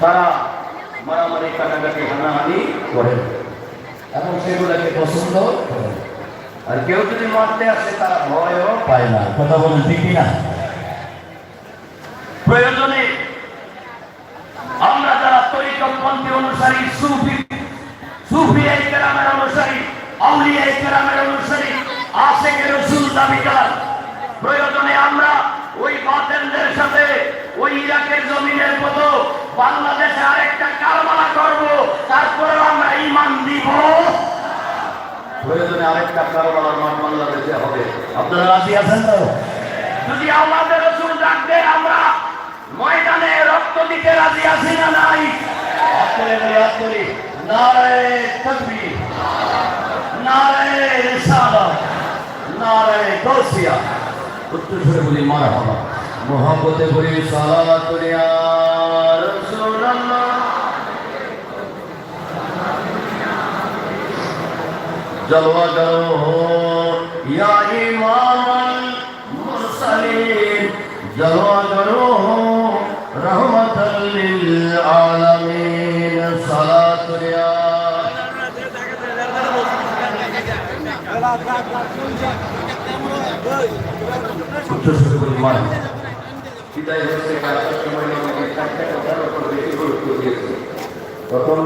তারা মারামারি, কাটাকাটি, হানাহানি করেন এবং সেগুলোকে পছন্দ আর কেউ যদি মারতে আসে, তারা ভয়ও পায় না। কথা বলেন ঠিক না প্রয়োজনে আমরা যারা তরিকপন্থী অনুসারী, সুফি সুফি এই কেরামের অনুসারী আউলিয়া এই কেরামের অনুসারী আশেখ রসুল দাবিদার, প্রয়োজনে আমরা ওই বাতেনদের সাথে, ওই ইরাকের জমিনের প্রয়োজনে আরেকটা কারবালার মাঠ বাংলাদেশে হবে। আপনারা রাজি আছেন তো? যদি আমাদের রসুল ডাকবে আমরা ময়দানে রক্ত দিতে রাজি আছি না নাই? নারায় তকবীর নারায় রিসালাত নারায় উত্তর বলি মারা হবা মোহাম্মতে বলি সালাত ইয়া রাসূলুল্লাহ। জলওয়া করো ইয়া ইমাম মুরসালিন জলওয়া করো রহমাতাল লিল আলামিন সালাত ইয়া গুরুত্ব দিয়েছে প্রথম